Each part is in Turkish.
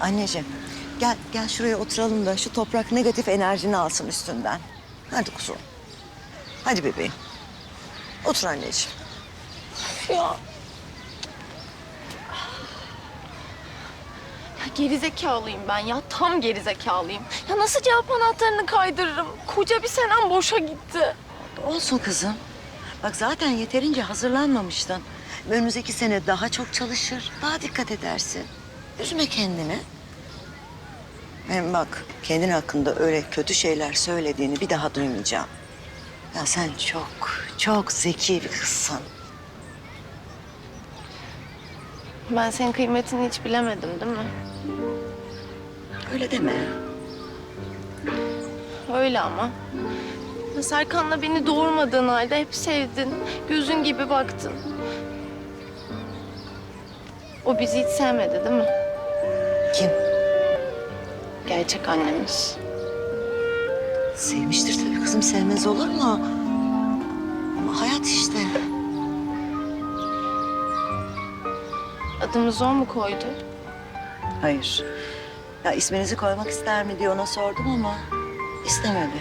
Anneciğim gel gel şuraya oturalım da şu toprak negatif enerjini alsın üstünden. Hadi kuzum. Hadi bebeğim. Otur anneciğim. Ya. Ya gerizekalıyım ben ya. Tam gerizekalıyım. Ya nasıl cevap anahtarını kaydırırım? Koca bir senem boşa gitti. Olsun kızım. Bak zaten yeterince hazırlanmamıştın. Önümüzdeki sene daha çok çalışır, daha dikkat edersin. Üzme kendini. Hem bak kendin hakkında öyle kötü şeyler söylediğini bir daha duymayacağım. Ya sen çok, çok zeki bir kızsın. Ben senin kıymetini hiç bilemedim değil mi? Öyle deme. Öyle ama. Serkan'la beni doğurmadığın halde hep sevdin. Gözün gibi baktın. O bizi hiç sevmedi değil mi? Kim? Gerçek annemiz. Sevmiştir tabii kızım, sevmez olur mu? Ama hayat işte. Adımızı o mu koydu? Hayır. Ya isminizi koymak ister mi diye ona sordum ama istemedi.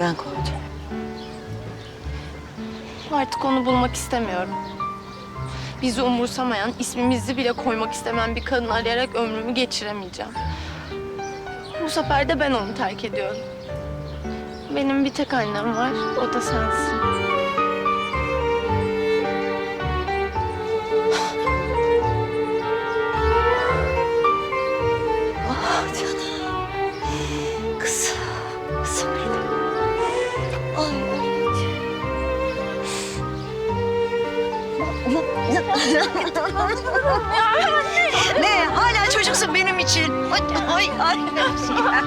Ben koydum. Artık onu bulmak istemiyorum. Bizi umursamayan, ismimizi bile koymak istemeyen bir kadın arayarak ömrümü geçiremeyeceğim. Bu sefer de ben onu terk ediyorum. Benim bir tek annem var, o da sensin. Ah canım. Kızım. Kızım benim. Ay ne? Hala çocuksun benim için. Ay, ay ay tane.